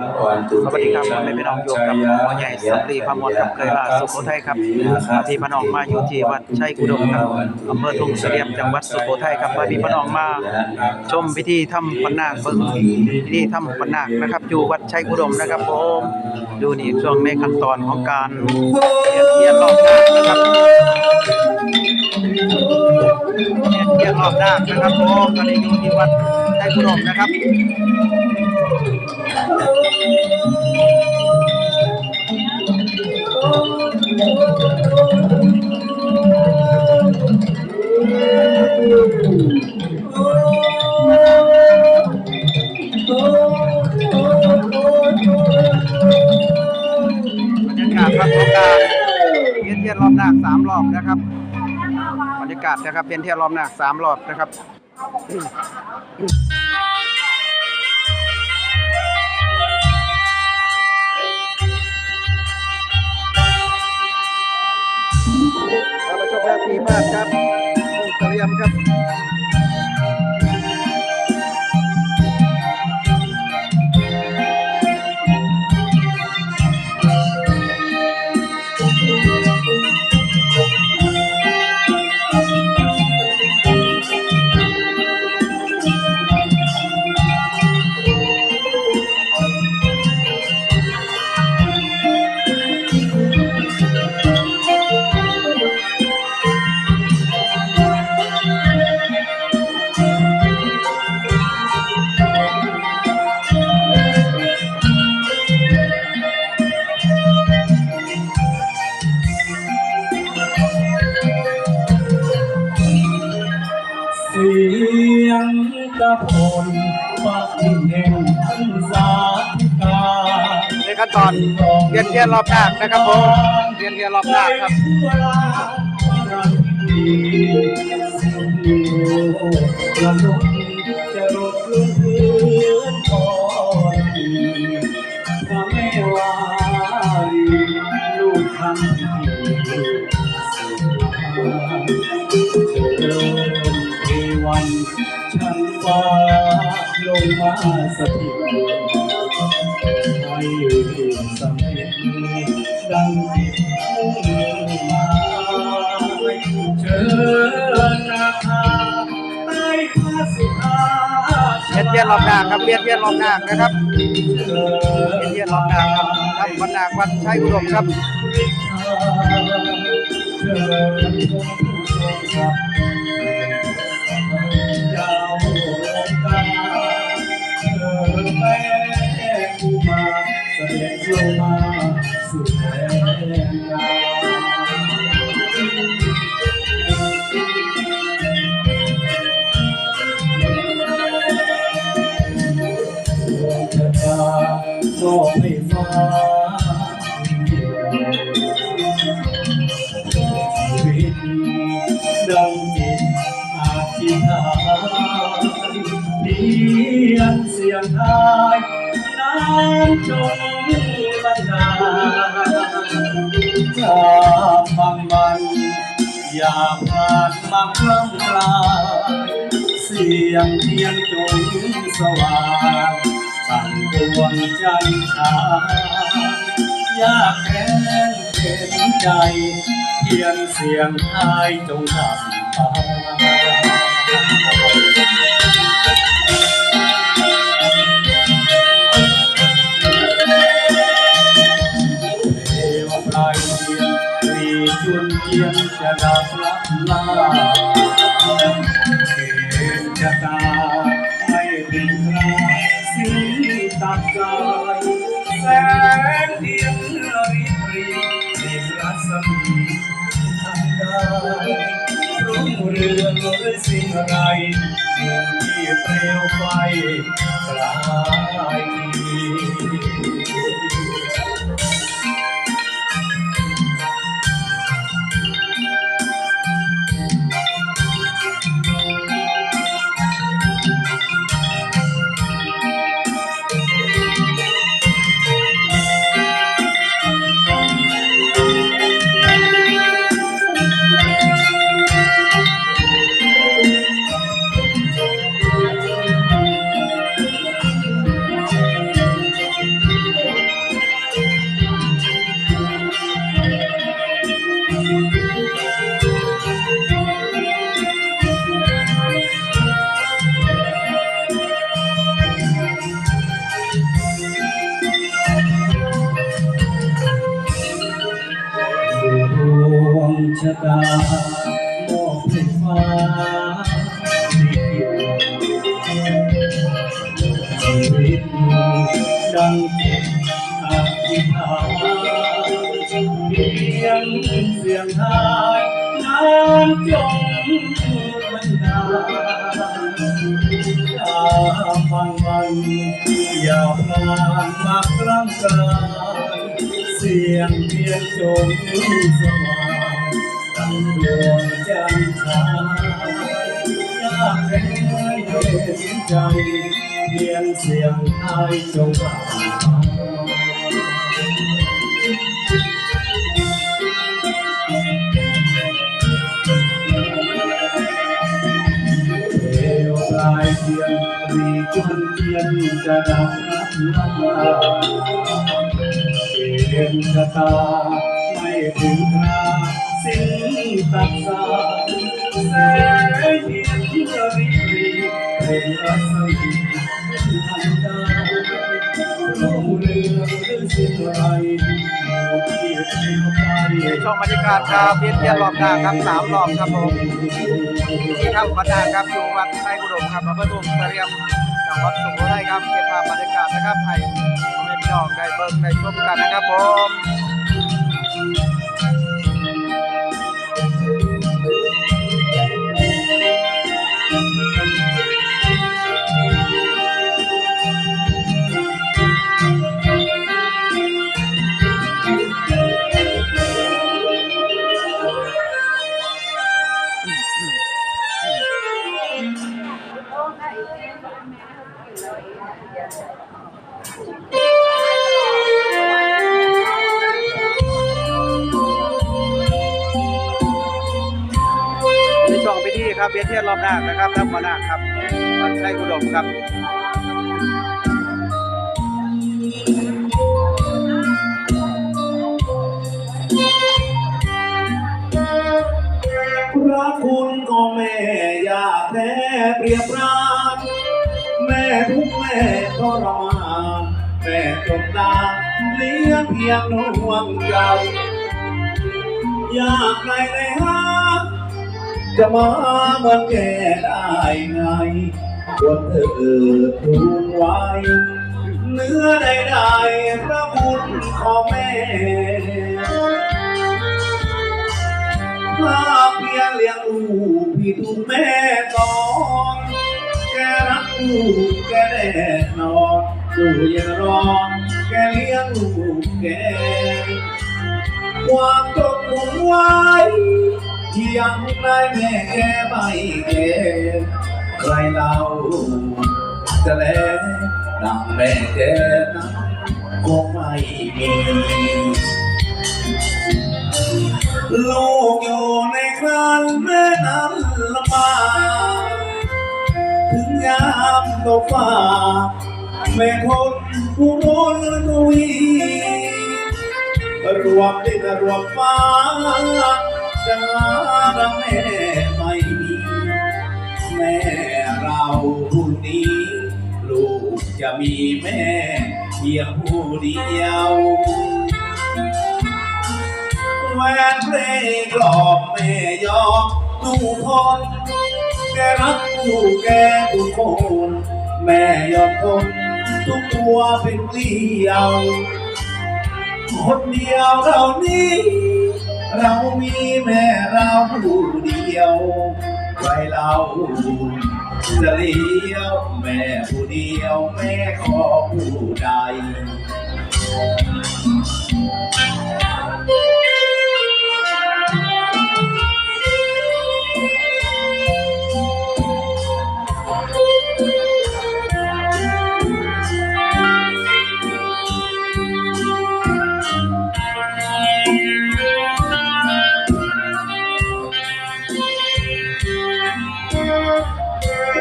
สวัสดีครับผมเป็นพี่น้องอยู่กับหมอใหญ่สันติพมรกับเคยลาสุโขทัยครับที่พี่น้องมาอยู่ที่วัดชัยกุดมครับอำเภอทุ่งเสลี่ยมจังหวัดสุโขทัยครับมามีพี่น้องมาชมพิธีทำปนนาคเบิ่งพิธีทำปนนาคนะครับอยู่วัดชัยกุดมนะครับผมดูนี่ช่วงในขั้นตอนของการเทียนเทียนรอบนาคนะครับเทียนเทียนรอบนาคนะครับผมตอนนี้อยู่ที่วัด ชัยกุดมนะครับบรรยากาศครับของการเวียนเทียนรอบหนาคสามรอบนะครับบรรยากาศนะครับเป็นเทียนรอบหนาคสามรอบนะครับ ตอนเวียนเทียนรอบหน้านะครับผมเวียนเทียนรอบหน้าครับเวลาปรันดีสุดอยู่กระลุกจ เวียนเทียนรอบนาคครับเวียนเทียนรอบนาคนะครับเวียนเทียนรอบนาคครับทำวันนาควัดชัยอุดมครับเชิญผู้ชมครับยาวตาเชิญแม่ผู้มาเสด็จลงมาย น้ำจงบันดาลจากบางมันอย่าผ่านมาคลั่งกลาเสียงเทียนจงสว่างตั้งดวงจันทร์ชายากแค้นเห็นใจ เทียนเสียงทายจงดับไป ชะตาไม่เป็นไรสีตัดใจแสงเทียนริบรีมีรัศมีทางได้รุ่งเรืองด้วยสิ่งไรอยู่ที่เปลวไฟปลาย ชะตามอบให้ฟ้าชีวิตดังจิตอธิษฐานเพียงเสียงทายน้ำจงบันดาลอย่าฟังมันอย่าพลานมากลางกลายเสียงเพียงจงสว่างตั้ง ดวงจันทรายอยากให้เห็นใจเพียงเสียงไทยจงผ่านเอวปลายเทียนรีควันเทียนจะดับน้ำลาเพียนชะตาไม่ถึงครา สิ้นตัดสายแสงเทียนที่ระริบรีเป็นรัศมีทันตาลงเรือหรือสิ้นไรอยู่ที่เที่ยวไปชมบรรยากาศครับเวียนเทียนรอบหน้าครับสามรอบครับผมที่ถ้ำบรรดาครับอยู่วัดไทยอุดมครับอำเภอทุ่งเสลี่ยมจังหวัดสุโขทัยครับเก็บภาพบรรยากาศนะครับให้พ่อแม่พี่น้องได้เบิ่งได้ชมกันนะครับผม ครับเวียนเทียนรอบหน้านะครับท่านมานาครับวัดไทยอุดมครับพระคุณของแม่อยากแท้เปรียบปรานแม่ทุกแม่ทรมานแม่จนตาเลี้ยงเพียงนวงใจอยากใครในหา จะมาเมือนแกได้ไงควรเธอทูลไว้ เนื้อใดๆพระคุณของแม่ภาพเพียงเลี้ยงลูกพี่ถูกแม่กอนแกรักลูกแกแน่นอนดูยังร้อนแกเลี้ยงลูกแกความจนหนุนไว้ ยังได้แม่แกไม่แกใครเราจะแลดังแม่แกนั้นคงไม่มีลูกอยู่ในครันแม่นั้นลำบากถึงยามตกฟ้าแม่คนผู้ร้นทวีรวมดินรวมฟ้า จาดังแม่ไม่มีแม่เราผู้นี้ ลูกจะมีแม่เพียงผู้เดียวแหวนเพลงกลอบแม่ยอมทุกคนแกรักผู้แกทุกคนแม่ยอมทนทุกตัวเป็นเกลียวคนเดียวเรานี้ เรามีแม่เราผู้เดียวใครเราจะเลี้ยวแม่ผู้เดียวแม่ขอผู้ใด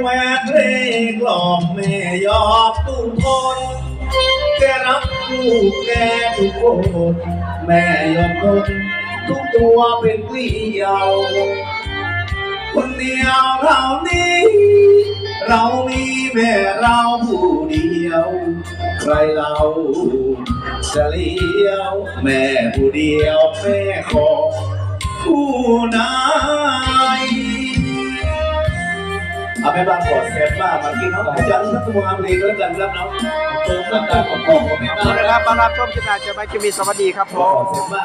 แหวนเพลงกล่อมแม่ยอมตุ้มคนแกรักลูกแกทุกคนแม่ยอมทนทุกตัวเป็นเกลียวคนเดียวเรานี้ เรามีแม่เราผู้เดียว ใครเราจะเลี้ยว แม่ผู้เดียวแม่ของผู้นาย เอาไปบางกอดเซฟบ้าบางทีเนาะอาจารย์ทัศน์มงามรีก็แล้วกันครับเนาะเติมน้ำตาของพ่อของแม่บ้าเอานละครับมารับชมคลิปหน้าเจอกันใหม่คลิปนี้สวัสดีครับผขอมเซฟบ้า